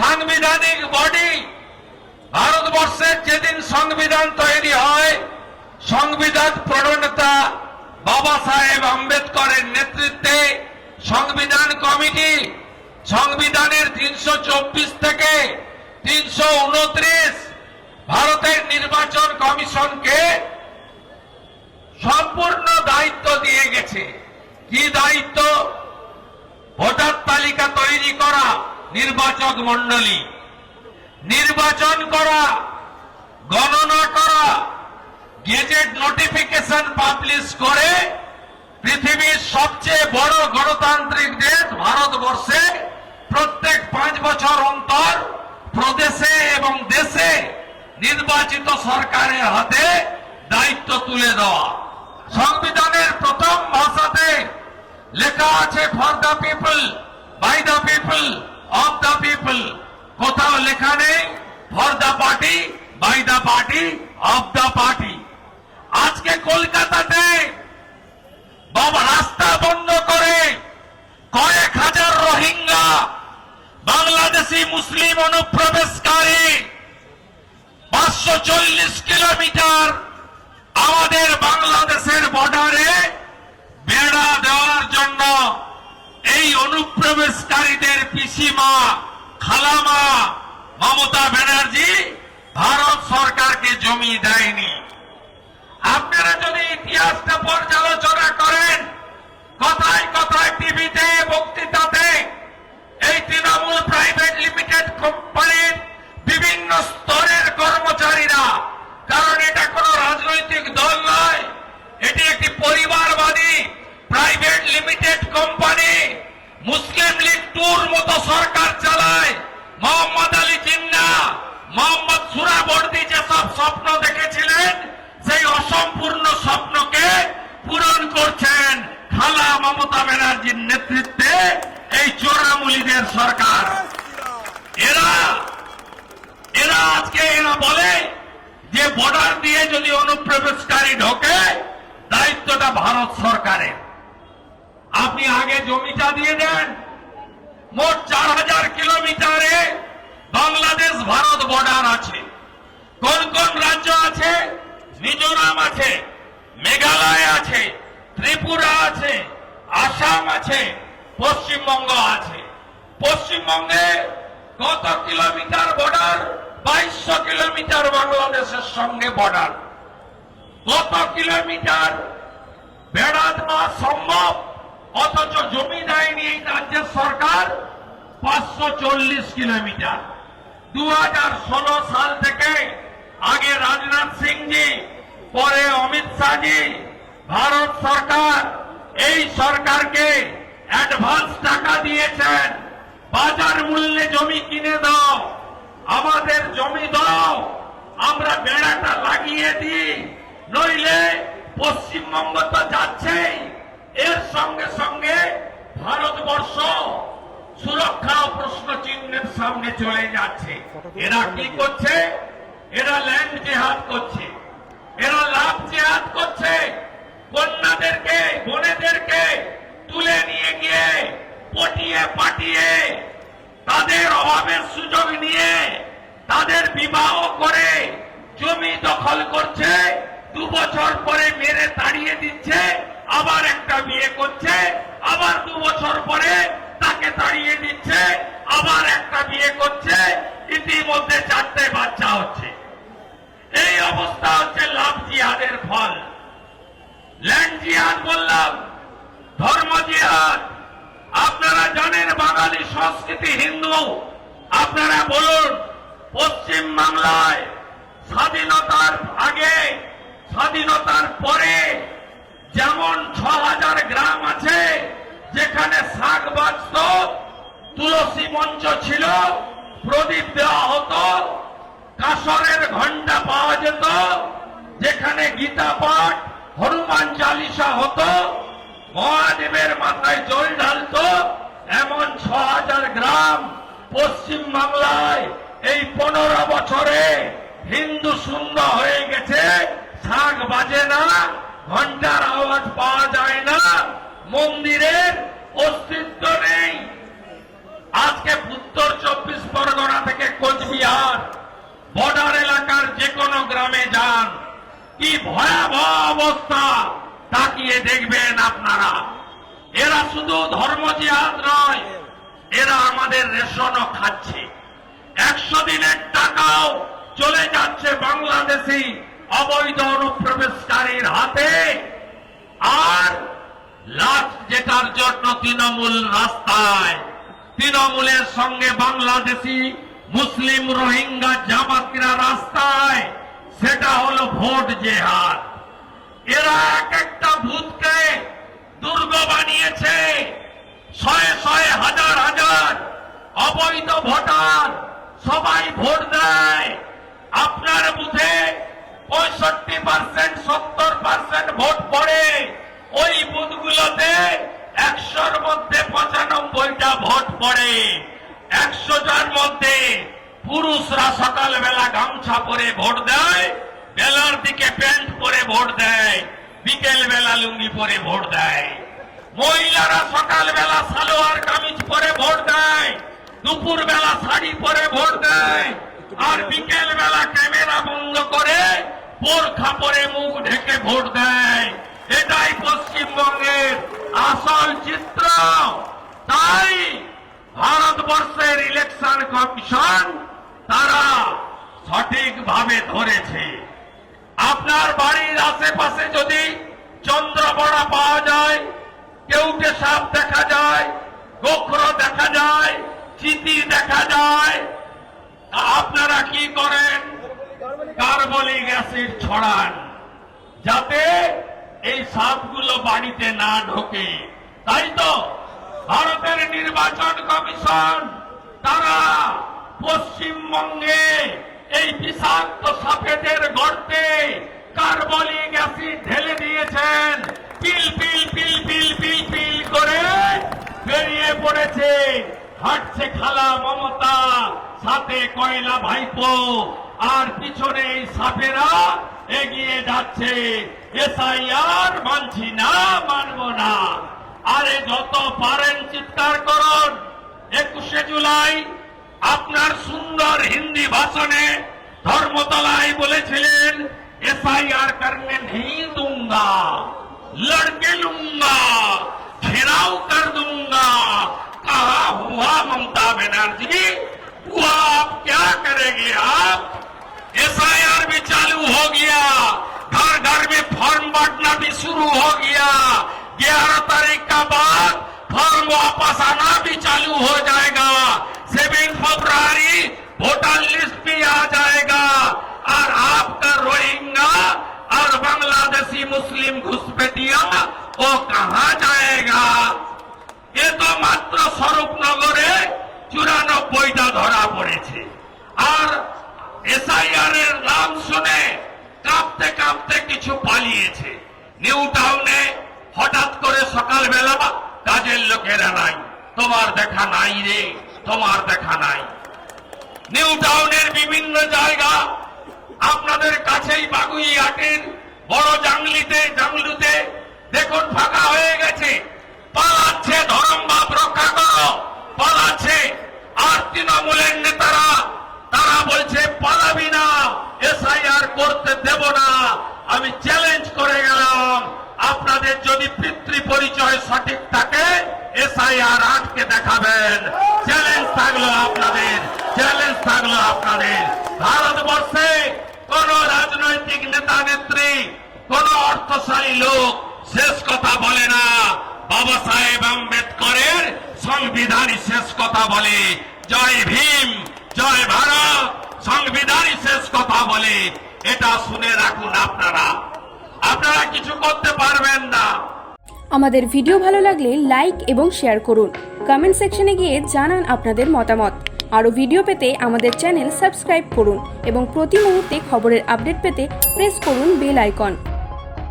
সাংবিধানিক বডি ভারতবর্ষের যেদিন সংবিধান তৈরি হয়, সংবিধান প্রণেতা বাবা সাহেব আম্বেদকরের নেতৃত্বে সংবিধান কমিটি সংবিধানের তিনশো চব্বিশ থেকে তিনশো উনত্রিশ ভারতের নির্বাচন কমিশনকে সম্পূর্ণ দায়িত্ব দিয়ে গেছে। কি দায়িত্ব? ভোটার তালিকা তৈরি করা, নির্বাচক মন্ডলী নির্বাচন করা, গণনা করা, গেজেট নোটিফিকেশন পাবলিশ করে পৃথিবীর সবচেয়ে বড় গণতান্ত্রিক দেশ ভারতবর্ষে প্রত্যেক পাঁচ বছর অন্তর প্রদেশে এবং দেশে নির্বাচিত সরকারের হাতে দায়িত্ব তুলে দেওয়া। লেখা আছে for the people by the people of the people কোথাও লেখা নেই for the party by the party of the party আজকে কলকাতাতে বাবা রাস্তা বন্ধ করে কয়েক হাজার রোহিঙ্গা, বাংলাদেশি, মুসলিম অনুপ্রবেশকারী, পাঁচশো চল্লিশ কিলোমিটার আমাদের বাংলাদেশের বর্ডারে বেড়া দেওয়ার জন্য এই অনুপ্রবেশকারীদের পিসিমা, খালামা, মমতা ব্যানার্জি ভারত সরকারকে জমি দেয়নি। আপনারা যদি ইতিহাসটা পর্যালোচনা করেন, কথায় কথায় টিভিতে, বক্তৃতাতে, এই তৃণমূল প্রাইভেট লিমিটেড কোম্পানির বিভিন্ন স্তরের কর্মচারীরা কারণ এটা কোনো রাজনৈতিক দল নয় এটি একটি পরিবারবাদী private limited company Muslim league টুর মতো সরকার চালায় মোহাম্মদ আলী জিন্না মোহাম্মদ সুরাবর্দি যেসব স্বপ্ন দেখেছিলেন সেই অসম্পূর্ণ স্বপ্নকে পূরণ করছেন খালা মমতা ব্যানার্জির নেতৃত্বে এই চোরামুলিদের সরকার এরা এরা আজকে এরা বলে যে বর্ডার দিয়ে যদি অনুপ্রবেশকারী ঢোকে দায়িত্বটা ভারত সরকারের। আপনি আগে জমিটা দিয়ে দেন, মোট চার হাজার কিলোমিটারে বাংলাদেশ ভারত বর্ডার আছে। কোন কোন রাজ্য আছে? মিজোরাম আছে, মেঘালয় আছে, ত্রিপুরা আছে, আসাম আছে, পশ্চিমবঙ্গ আছে। পশ্চিমবঙ্গে কত কিলোমিটার বর্ডার বাইশশো কিলোমিটার বাংলাদেশের সঙ্গে বর্ডার কত কিলোমিটার বেড়া দেওয়া সম্ভব, অথচ জমি দেয়নি এই রাজ্যের সরকার পাঁচশো চল্লিশ কিলোমিটার। দু হাজার ষোলো সাল থেকে আগে রাজনাথ সিংজি, পরে অমিত শাহজি, ভারত সরকার এই সরকারকে অ্যাডভান্স টাকা দিয়েছেন। বাজার মূল্যে জমি কিনে দাও, আমাদের জমি দাও, আমরা বেড়াটা লাগিয়ে দিই, নইলে পশ্চিমবঙ্গ তো যাচ্ছেই। এর সঙ্গে সঙ্গে ভারতবর্ষ সুরক্ষা প্রশ্ন চিহ্নের সামনে চলে যাচ্ছে। এরা কি করছে? এরা ল্যান্ড জেহাদ করছে। এরা লাভ জেহাদ করছে। কন্যাদেরকে, বোনেদেরকে তুলে নিয়ে গিয়ে পটিয়ে পাটিয়ে তাদের অভাবের সুযোগ নিয়ে তাদের বিবাহ করে জমি দখল করছে। দু বছর পরে মেরে তাড়িয়ে দিচ্ছে, আবার একটা বিয়ে করছে, আবার দু বছর পরে তাকে তাড়িয়ে দিচ্ছে, আবার একটা বিয়ে করছে, ইতিমধ্যে চারটে বাচ্চা হচ্ছে। এই অবস্থা হচ্ছে লাভ জিহাদের ফল। ল্যান্ড জিহাদ বললাম, ধর্ম জিহাদ। আপনারা জানেন বাঙালি সংস্কৃতি হিন্দু। আপনারা বলুন, পশ্চিম বাংলায় স্বাধীনতার আগে স্বাধীনতার পরে যেমন ছ হাজার গ্রাম আছে, যেখানে শাক বাঁচত, তুলসী মঞ্চ ছিল, প্রদীপ দেওয়া হতো কাসরের ঘণ্টা পাওয়া যেত, যেখানে গীতা পাঠ, হনুমান চালিসা হতো, মহাদেবের মাথায় জল ঢালতো, এমন ছ হাজার গ্রাম পশ্চিম বাংলায় এই পনেরো বছরে হিন্দু শূন্য হয়ে গেছে শাক বাজে না, ঘণ্টার আওয়াজ পাওয়া যায় না, মন্দিরের অস্তিত্ব নেই। আজকে উত্তর চব্বিশ পরগনা থেকে কোচবিহার, বর্ডার এলাকার যে কোনো গ্রামে যান। কি ভয়াবহ অবস্থা, তাকিয়ে দেখবেন আপনারা। এরা শুধু ধর্ম জিহাদ নয়, এরা আমাদের রেশনও খাচ্ছে। একশো দিনের টাকাও চলে যাচ্ছে বাংলাদেশি অবৈধ অনুপ্রবেশকারীর হাতে। আর লাস্ট যেটার জন্য তৃণমূল রাস্তায়, তৃণমূলের সঙ্গে বাংলাদেশি মুসলিম রোহিঙ্গা জামাতিরা রাস্তায়, সেটা হলো ভোট জেহাদ। এরা এক একটা ভূতকে দুর্গ বানিয়েছে। শয়ে শয়ে হাজার হাজার অবৈধ ভোটার সবাই ভোট দেয়। আপনার বুথে পঁয়ষট্টি পার্সেন্ট সত্তর পার্সেন্ট ভোট পড়ে। ওই বুথগুলোতে একশোর মধ্যে পঁচানব্বইটা ভোট পড়ে। একশো একশোটার মধ্যে পুরুষরা সকালবেলা গামছা পরে ভোট দেয়, বেলার দিকে প্যান্ট পরে ভোট দেয় বিকেল বেলা লুঙ্গি পরে ভোট দেয়। মহিলারা সকালবেলা সালোয়ার কামিজ পরে ভোট দেয় দুপুর বেলা শাড়ি পরে ভোট দেয়। আর বিকেল বেলা ক্যামেরা বন্ধ করে বোরখা পরে মুখ ঢেকে ভোট দেয়। এটাই পশ্চিমবঙ্গের আসল চিত্র। তাই ভারতবর্ষের ইলেকশন কমিশন তারা সঠিকভাবে ধরেছে। আপনার বাড়ির আশেপাশে যদি চন্দ্রবড়া পাওয়া যায় কেউটে সাপ দেখা যায়, গোখর দেখা যায়, চিতি দেখা যায় আপনারা কি করেন? কার্বলিক অ্যাসিড ছড়ান, যাতে এই সাপগুলো বাড়িতে না ঢোকে। তাই তো ভারতের নির্বাচন কমিশন, তারা পশ্চিমবঙ্গে এই বিষাক্ত সাপেদের গর্তে কার্বলিক অ্যাসিড ঢেলে দিয়েছেন। পিল পিল পিল পিল পিল পিল করে বেরিয়ে পড়েছে। হাঁটছে খালা মমতা, সাথে কয়লা ভাইপো, আর পিছনে এই সাপেরা এগিয়ে যাচ্ছে। এসআইআর মানছি না, মানব না। আরে যত পারেন চিৎকার করুন। একুশে জুলাই আপনার সুন্দর হিন্দি ভাষণে ধর্মতলায় বলেছিলেন, এসআইআর করনে নেই দুঙ্গা, লড়কে লুঙ্গা, ঘেরাও কর দুঙ্গা। कहा हुआ ममता बनर्जी। हुआ आप क्या करेंगे आप? एसआईआर भी चालू हो गया। घर घर में फॉर्म बांटना भी शुरू हो गया। ग्यारह तारीख का बाद फॉर्म वापस आना भी चालू हो जाएगा। सेवन फरवरी वोटर लिस्ट भी आ जाएगा। और आपका रोहिंगा और बांग्लादेशी मुस्लिम घुसपैठिया वो कहाँ जाएगा? এ তো মাত্র স্বরূপনগরে চুরানব্বইটা ধরা পড়েছে। আর এসআইআর এর নাম শুনে কাঁপতে কাঁপতে কিছু পালিয়েছে। নিউ টাউনে হঠাৎ করে সকালবেলা কাজের লোকেরা নাই। তোমার দেখা নাই রে, তোমার দেখা নাই। নিউ টাউনের বিভিন্ন জায়গা আপনাদের কাছেই বাগুইহাটের বড় জাংলিতে, জাংলুতে দেখুন ফাঁকা হয়ে গেছে। পালাচ্ছে ধরম রক্ষা করো, পালাচ্ছে। আর তৃণমূলের নেতারা, তারা বলছে, পালাবি না, এসআইআর করতে দেব না। আমি চ্যালেঞ্জ করে গেলাম, আপনাদের যদি পিতৃ পরিচয় সঠিক থাকে, এসআইআর আটকে দেখাবেন। চ্যালেঞ্জ থাকল আপনাদের চ্যালেঞ্জ থাকল আপনাদের। ভারতবর্ষে কোন রাজনৈতিক নেতা নেত্রী, কোন অর্থশালী লোক শেষ কথা বলে না। বাবা সাহেব আম্বেদকরের সংবিধানই শেষ কথা বলে, জয় ভীম, জয় ভারত সংবিধানই শেষ কথা বলে। এটা শুনে রাখুন আপনারা। আপনারা কিছু করতে পারবেন না। আমাদের ভিডিও ভালো লাগলে লাইক এবং শেয়ার করুন। কমেন্ট সেকশনে গিয়ে জানান আপনাদের মতামত। আরও ভিডিও পেতে আমাদের চ্যানেল সাবস্ক্রাইব করুন এবং প্রতি মুহূর্তে খবরের আপডেট পেতে প্রেস করুন বেল আইকন।